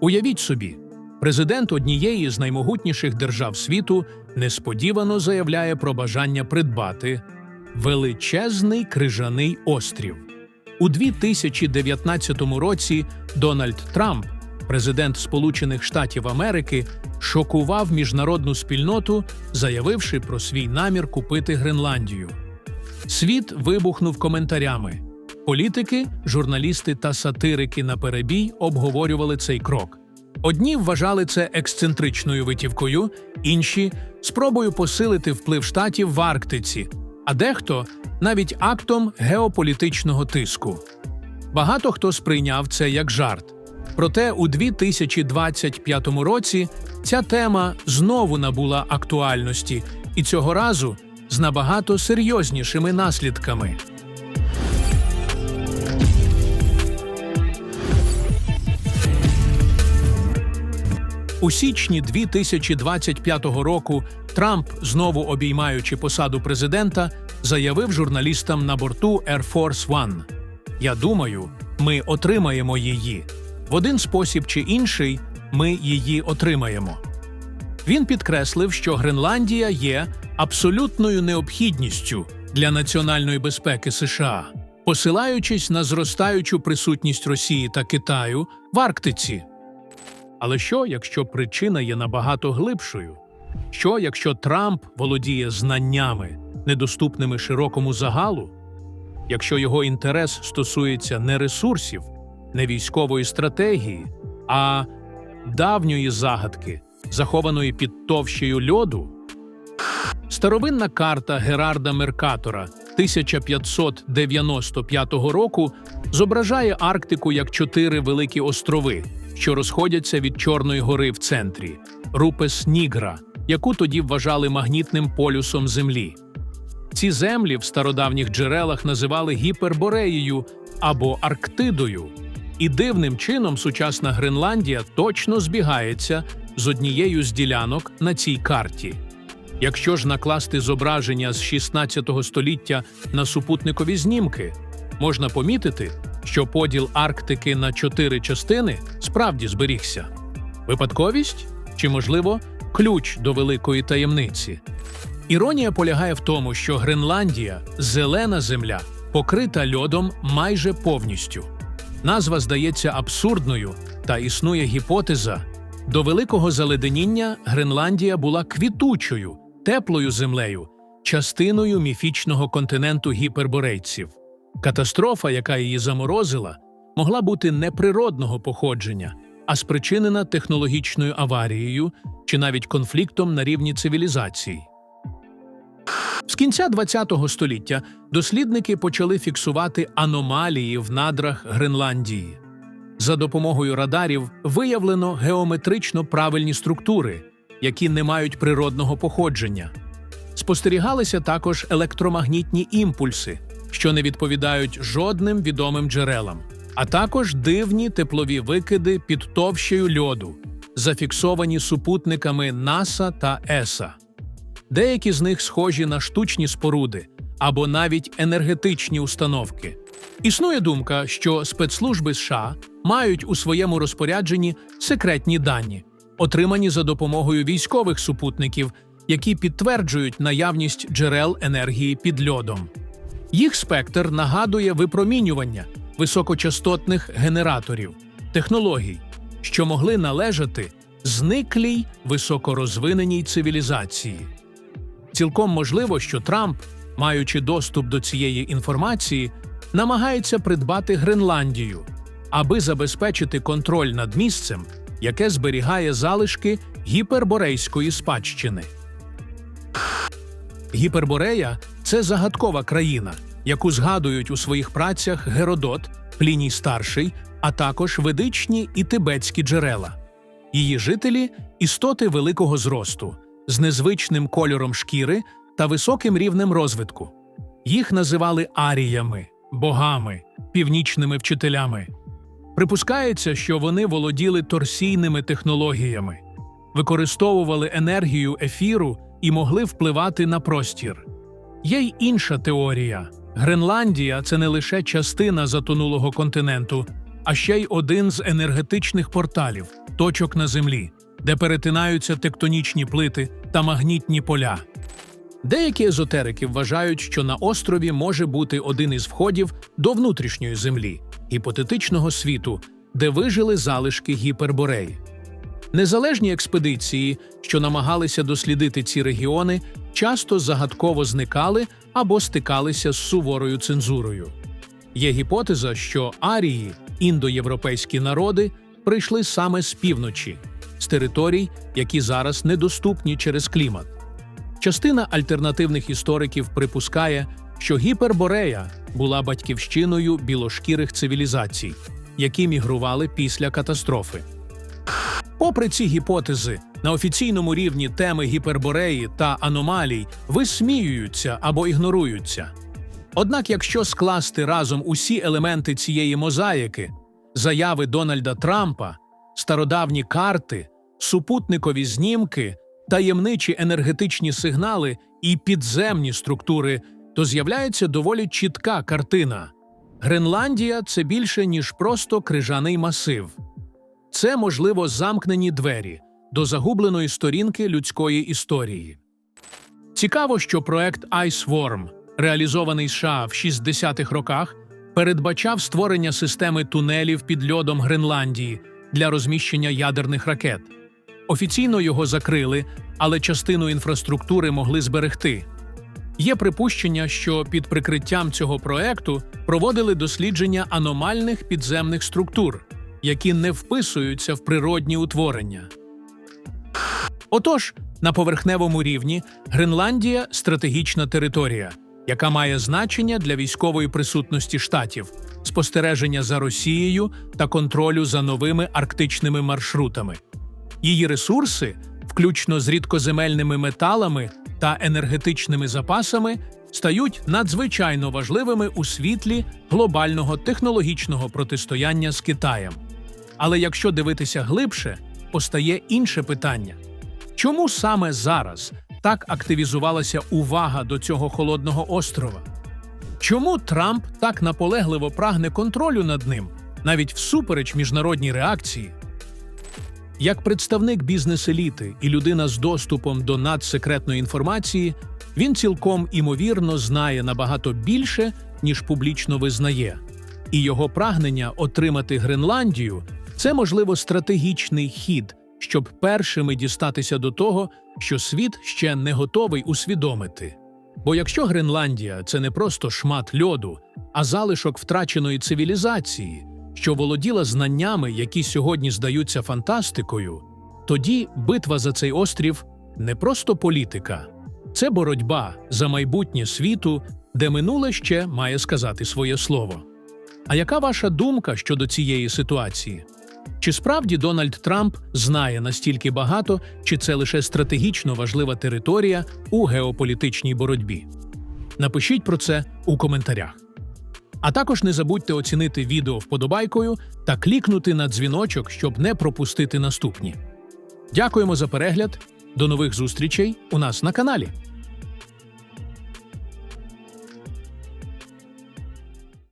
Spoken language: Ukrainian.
Уявіть собі, президент однієї з наймогутніших держав світу несподівано заявляє про бажання придбати величезний крижаний острів. У 2019 році Дональд Трамп, президент Сполучених Штатів Америки, шокував міжнародну спільноту, заявивши про свій намір купити Гренландію. Світ вибухнув коментарями. Політики, журналісти та сатирики на перебій обговорювали цей крок. Одні вважали це ексцентричною витівкою, інші спробою посилити вплив штатів в Арктиці, а дехто навіть актом геополітичного тиску. Багато хто сприйняв це як жарт. Проте у 2025 році ця тема знову набула актуальності, і цього разу з набагато серйознішими наслідками. У січні 2025 року Трамп, знову обіймаючи посаду президента, заявив журналістам на борту Air Force One «Я думаю, ми отримаємо її. В один спосіб чи інший ми її отримаємо». Він підкреслив, що Гренландія є абсолютною необхідністю для національної безпеки США, посилаючись на зростаючу присутність Росії та Китаю в Арктиці. Але що, якщо причина є набагато глибшою? Що, якщо Трамп володіє знаннями, недоступними широкому загалу? Якщо його інтерес стосується не ресурсів, не військової стратегії, а давньої загадки, захованої під товщею льоду? Старовинна карта Герарда Меркатора 1595 року зображає Арктику як чотири великі острови, що розходяться від Чорної гори в центрі Рупес Нігра, яку тоді вважали магнітним полюсом Землі. Ці землі в стародавніх джерелах називали Гіпербореєю або Арктидою, і дивним чином сучасна Гренландія точно збігається з однією з ділянок на цій карті. Якщо ж накласти зображення з 16 століття на супутникові знімки, можна помітити, що поділ Арктики на чотири частини справді зберігся. Випадковість чи, можливо, ключ до великої таємниці. Іронія полягає в тому, що Гренландія зелена земля, покрита льодом майже повністю. Назва здається абсурдною, та існує гіпотеза. До великого заледеніння Гренландія була квітучою, теплою землею, частиною міфічного континенту гіперборейців. Катастрофа, яка її заморозила, могла бути не природного походження, а спричинена технологічною аварією чи навіть конфліктом на рівні цивілізацій. З кінця ХХ століття дослідники почали фіксувати аномалії в надрах Гренландії. За допомогою радарів виявлено геометрично правильні структури, які не мають природного походження. Спостерігалися також електромагнітні імпульси, що не відповідають жодним відомим джерелам, а також дивні теплові викиди під товщею льоду, зафіксовані супутниками НАСА та ЕСА. Деякі з них схожі на штучні споруди або навіть енергетичні установки. Існує думка, що спецслужби США мають у своєму розпорядженні секретні дані, отримані за допомогою військових супутників, які підтверджують наявність джерел енергії під льодом. Їх спектр нагадує випромінювання високочастотних генераторів, технологій, що могли належати зниклій високорозвиненій цивілізації. Цілком можливо, що Трамп, маючи доступ до цієї інформації, намагається придбати Гренландію, аби забезпечити контроль над місцем, яке зберігає залишки гіперборейської спадщини. Гіперборея це загадкова країна, яку згадують у своїх працях Геродот, Пліній Старший, а також ведичні і тибетські джерела. Її жителі істоти великого зросту, з незвичним кольором шкіри та високим рівнем розвитку. Їх називали аріями, богами, північними вчителями. Припускається, що вони володіли торсійними технологіями, використовували енергію ефіру і могли впливати на простір. Є й інша теорія: Гренландія це не лише частина затонулого континенту, а ще й один з енергетичних порталів точок на землі, де перетинаються тектонічні плити та магнітні поля. Деякі езотерики вважають, що на острові може бути один із входів до внутрішньої землі, гіпотетичного світу, де вижили залишки гіпербореї. Незалежні експедиції, що намагалися дослідити ці регіони, часто загадково зникали або стикалися з суворою цензурою. Є гіпотеза, що арії, індоєвропейські народи, прийшли саме з півночі, з територій, які зараз недоступні через клімат. Частина альтернативних істориків припускає, що гіперборея була батьківщиною білошкірих цивілізацій, які мігрували після катастрофи. Попри ці гіпотези, на офіційному рівні теми гіпербореї та аномалій висміюються або ігноруються. Однак, якщо скласти разом усі елементи цієї мозаїки, заяви Дональда Трампа, стародавні карти, супутникові знімки, таємничі енергетичні сигнали і підземні структури, то з'являється доволі чітка картина. Гренландія це більше, ніж просто крижаний масив. Це, можливо, замкнені двері до загубленої сторінки людської історії. Цікаво, що проект Ice Worm, реалізований США в 60-х роках, передбачав створення системи тунелів під льодом Гренландії для розміщення ядерних ракет. Офіційно його закрили, але частину інфраструктури могли зберегти. Є припущення, що під прикриттям цього проекту проводили дослідження аномальних підземних структур, які не вписуються в природні утворення. Отож, на поверхневому рівні Гренландія стратегічна територія, яка має значення для військової присутності штатів, спостереження за Росією та контролю за новими арктичними маршрутами. Її ресурси, включно з рідкоземельними металами та енергетичними запасами, стають надзвичайно важливими у світлі глобального технологічного протистояння з Китаєм. Але якщо дивитися глибше, постає інше питання: чому саме зараз так активізувалася увага до цього холодного острова? Чому Трамп так наполегливо прагне контролю над ним, навіть всупереч міжнародній реакції? Як представник бізнес-еліти і людина з доступом до надсекретної інформації, він цілком імовірно знає набагато більше, ніж публічно визнає. І його прагнення отримати Гренландію це, можливо, стратегічний хід, щоб першими дістатися до того, що світ ще не готовий усвідомити. Бо якщо Гренландія це не просто шмат льоду, а залишок втраченої цивілізації, що володіла знаннями, які сьогодні здаються фантастикою, тоді битва за цей острів не просто політика, це боротьба за майбутнє світу, де минуле ще має сказати своє слово. А яка ваша думка щодо цієї ситуації? Чи справді Дональд Трамп знає настільки багато, чи це лише стратегічно важлива територія у геополітичній боротьбі? Напишіть про це у коментарях. А також не забудьте оцінити відео вподобайкою та клікнути на дзвіночок, щоб не пропустити наступні. Дякуємо за перегляд. До нових зустрічей у нас на каналі.